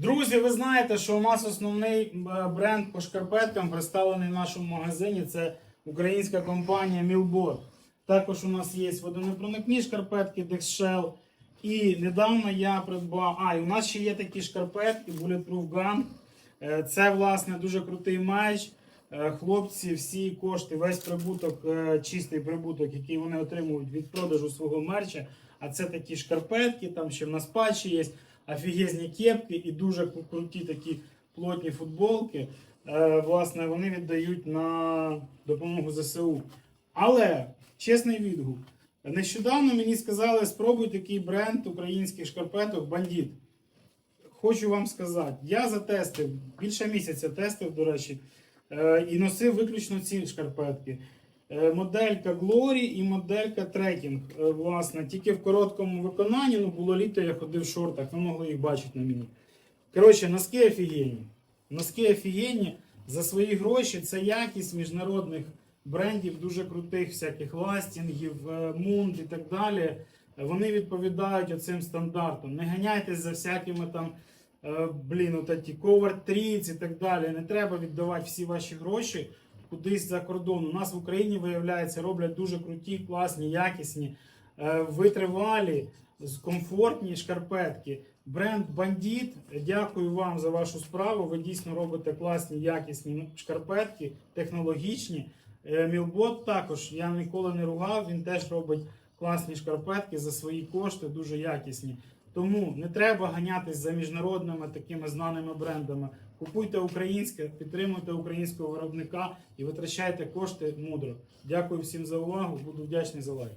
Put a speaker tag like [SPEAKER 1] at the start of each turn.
[SPEAKER 1] Друзі, ви знаєте, що у нас основний е, бренд по шкарпеткам представлений в нашому магазині. Це українська компанія Milbot. Також у нас є водонепроникні шкарпетки Dexshell. І недавно я придбав. А, і у нас ще є такі шкарпетки Bulletproof Gun. Е, Це, власне, дуже крутий меч. Е, Хлопці, всі кошти, весь прибуток, чистий прибуток, який вони отримують від продажу свого мерча. А це такі шкарпетки, там ще в нас патчі є, офігезні кепки і дуже круті такі плотні футболки. Е, Власне, вони віддають на допомогу ЗСУ. Але чесний відгук. Нещодавно мені сказали, спробуй такий бренд українських шкарпеток Бандіт. Хочу вам сказати, я затестив більше місяця тестив, до речі, е, і носив виключно ці шкарпетки. Е, Моделька Glory і моделька Trekking. Е, Власне, тільки в короткому виконанні, ну було літо, я ходив в шортах, ви могли їх бачити на мені. Коротше, носки офігенні. Носки офігенні. За свої гроші це якість міжнародних брендів, дуже крутих всяких ластінгів, е, мунд і так далі. Вони відповідають оцим стандартам. Не ганяйтесь за всякими там, блін, от ті cover treats і так далі. Не треба віддавати всі ваші гроші кудись за кордон. У нас в Україні, виявляється, роблять дуже круті, класні, якісні, е, витривалі, комфортні шкарпетки. Бренд Бандіт. Дякую вам за вашу справу. Ви дійсно робите класні, якісні шкарпетки, технологічні. Е, Мілбот також я ніколи не ругав. Він теж робить класні шкарпетки за свої кошти, дуже якісні. Тому не треба ганятись за міжнародними такими знаними брендами. Купуйте українське, підтримуйте українського виробника і витрачайте кошти мудро. Дякую всім за увагу. Буду вдячний за лайк.